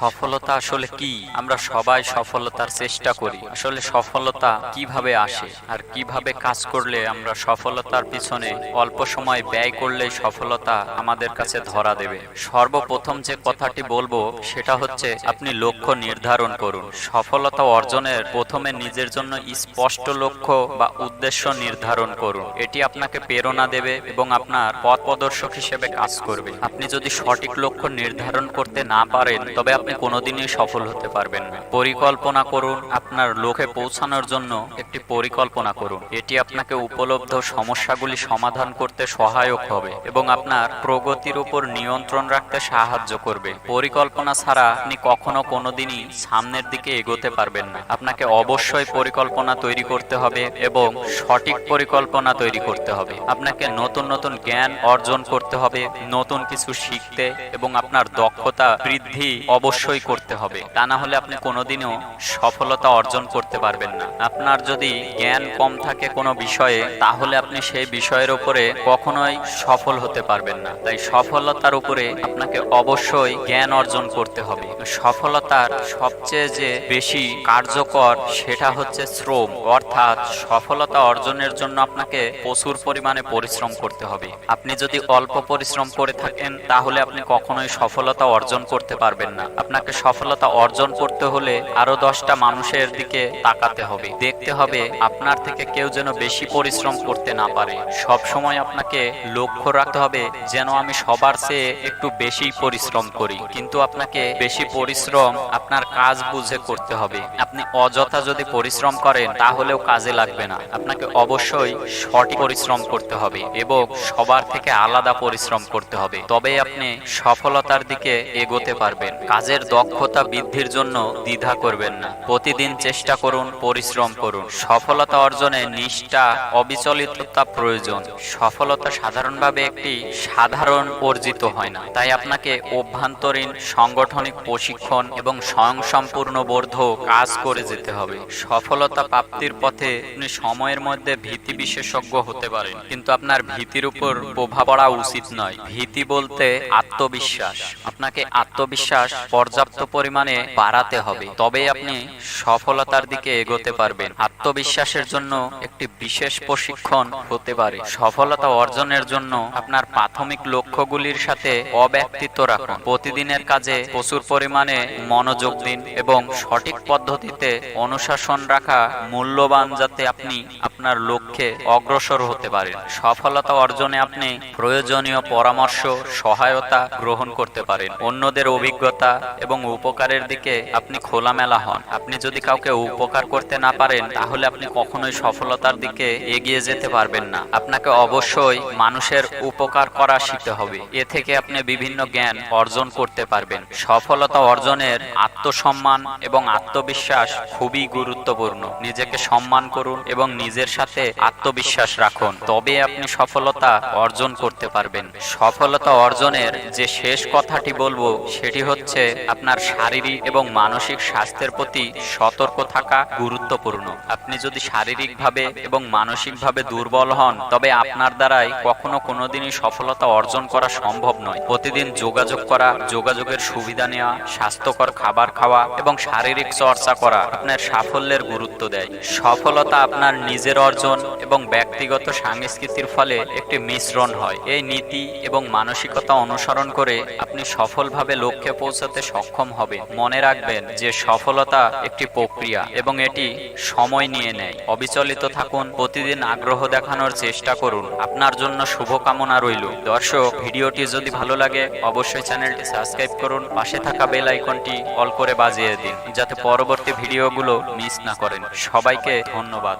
সফলতা আসলে কি? আমরা সবাই সফলতার চেষ্টা করি। আসলে সফলতা কীভাবে আসে আর কীভাবে কাজ করলে আমরা সফলতার পিছনে অল্প সময় ব্যয় করলে সফলতা আমাদের কাছে ধরা দেবে? সর্বপ্রথম যে কথাটি বলব সেটা হচ্ছে আপনি লক্ষ্য নির্ধারণ করুন। সফলতা অর্জনের প্রথমে নিজের জন্য স্পষ্ট লক্ষ্য বা উদ্দেশ্য নির্ধারণ করুন। এটি আপনাকে প্রেরণা দেবে এবং আপনার পথ প্রদর্শক হিসেবে কাজ করবে। আপনি যদি সঠিক লক্ষ্য নির্ধারণ করতে না পারেন, তবে আপনি কোনোদিনই সফল হতে পারবেন না। পরিকল্পনা করুন, আপনার লক্ষ্যে পৌঁছানোর জন্য একটি পরিকল্পনা করুন। এটি আপনাকে উপলব্ধ সমস্যাগুলি সমাধান করতে সহায়ক হবে এবং আপনার প্রগতির উপর নিয়ন্ত্রণ রাখতে সাহায্য করবে। পরিকল্পনা ছাড়া আপনি কখনো কোনোদিনই সামনের দিকে এগোতে পারবেন না। আপনাকে অবশ্যই পরিকল্পনা তৈরি করতে হবে এবং সঠিক পরিকল্পনা তৈরি করতে হবে। আপনাকে নতুন নতুন জ্ঞান অর্জন করতে হবে, নতুন কিছু শিখতে এবং আপনার দক্ষতা বৃদ্ধি অবশ্যই করতে হবে। তা না হলে আপনি কোনোদিনও সফলতা অর্জন করতে পারবেন না। আপনার যদি জ্ঞান কম থাকে কোনো বিষয়ে, তাহলে আপনি সেই বিষয়ের উপরে কখনোই সফল হতে পারবেন না। তাই সফলতার উপরে আপনাকে অবশ্যই জ্ঞান অর্জন করতে হবে। সফলতার সবচেয়ে যে বেশি কার্যকর সেটা হচ্ছে শ্রম। অর্থাৎ সফলতা অর্জনের জন্য আপনাকে প্রচুর পরিমাণে পরিশ্রম করতে হবে। আপনি যদি অল্প পরিশ্রম করে থাকেন, তাহলে আপনি কখনোই সফলতা অর্জন করতে পারবেন না। আপনাকে সফলতা অর্জন করতে হলে আরও দশটা মানুষের দিকে তাকাতে হবে। দেখতে হবে আপনার থেকে কেউ যেন বেশি পরিশ্রম করতে না পারে। সব সময় আপনাকে লক্ষ্য রাখতে হবে যেন আমি সবার চেয়ে একটু বেশি পরিশ্রম করি। কিন্তু আপনাকে বেশি পরিশ্রম আপনার কাজ বুঝে করতে হবে। আপনি অযথা যদি পরিশ্রম করেন তাহলেও কাজে লাগবে না। আপনাকে অবশ্যই সঠিক পরিশ্রম করতে হবে এবং সবার থেকে আলাদা পরিশ্রম করতে হবে। তবে আপনি সফলতার দিকে এগোতে পারবেন। কাজের দক্ষতা বৃদ্ধির জন্য দ্বিধা করবেন না। প্রতিদিন চেষ্টা করুন, পরিশ্রম করুন। সফলতা অর্জনে নিষ্ঠা, অবিচলিততা প্রয়োজন। সফলতা সাধারণভাবে একটি সাধারণ অর্জিত হয় না। তাই আপনাকে অভ্যন্তরীণ সাংগঠনিক প্রশিক্ষণ এবং স্বয়ংসম্পূর্ণ বর্ধ কাজ করে যেতে হবে। সফলতা প্রাপ্তির পথে আপনি সময়ের মধ্যে ভীতি বিশেষজ্ঞ হতে পারেন। কিন্তু আপনার ভীতির উপর প্রভাব পড়া উচিত নয়। ভীতি বলতে আত্মবিশ্বাস। আপনাকে আত্মবিশ্বাস পর্যাপ্ত পরিমাণে বাড়াতে হবে। তবেই আপনি সফলতার দিকে এগোতে পারবেন। আত্মবিশ্বাসের জন্য একটি বিশেষ প্রশিক্ষণ হতে পারে। সফলতা অর্জনের জন্য আপনার প্রাথমিক লক্ষ্যগুলির সাথে অব্যক্তিত্ব রাখুন। প্রতিদিনের কাজে প্রচুর পরিমাণে মনোযোগ দিন এবং সঠিক পদ্ধতিতে অনুশাসন রাখা মূল্যবান যাতে আপনি আপনার লক্ষ্যে অগ্রসর হতে পারেন। সফলতা অর্জনে আপনি প্রয়োজনীয় পরামর্শ, সহায়তা গ্রহণ করতে পারেন। অন্যদের অভিজ্ঞতা এবং উপকারের দিকে আপনি খোলামেলা হন। আপনি যদি কাউকে উপকার করতে না পারেন, তাহলে আপনি কখনোই সফলতার দিকে এগিয়ে যেতে পারবেন না। আপনাকে অবশ্যই মানুষের উপকার করা শিখতে হবে। এ থেকে আপনি বিভিন্ন জ্ঞান অর্জন করতে পারবেন। সফলতা অর্জনের আত্মসম্মান এবং আত্মবিশ্বাস খুবই গুরুত্বপূর্ণ। নিজেকে সম্মান করুন এবং নিজের সাথে আত্মবিশ্বাস রাখুন। তবে আপনি সফলতা অর্জন করতে পারবেন। সফলতা অর্জনের যে শেষ কথাটি বলব, সেটি হচ্ছে আপনার শারীরিক এবং মানসিক স্বাস্থ্যের প্রতি সতর্ক থাকা গুরুত্বপূর্ণ। আপনি যদি শারীরিকভাবে এবং মানসিকভাবে দুর্বল হন, তবে আপনার দ্বারাই কখনো কোনোদিনই সফলতা অর্জন করা সম্ভব নয়। প্রতিদিন যোগাযোগ করা, যোগাযোগের সুবিধা নেওয়া, স্বাস্থ্যকর খাবার খাওয়া এবং শারীরিক চর্চা করা আপনার সাফল্যের গুরুত্ব দেয়। সফলতা আপনার নিজের অর্জন এবং ব্যক্তিগত সংস্কৃতির ফলে একটি মিশ্রণ হয়। এই নীতি এবং মানসিকতা অনুসরণ করে আপনি সফলভাবে লক্ষ্যে পৌঁছাতে সক্ষম হবে। মনে রাখবেন যে সফলতা একটি প্রক্রিয়া এবং এটি সময় নিয়ে নেয়। অবিচলিত থাকুন, প্রতিদিন আগ্রহ দেখানোর চেষ্টা করুন। আপনার জন্য শুভকামনা রইল। দর্শক, ভিডিওটি যদি ভালো লাগে, অবশ্যই চ্যানেলটি সাবস্ক্রাইব করুন। পাশে থাকা বেল আইকনটি অল করে বাজিয়ে দিন, যাতে পরবর্তী ভিডিওগুলো মিস না করেন। সবাইকে ধন্যবাদ।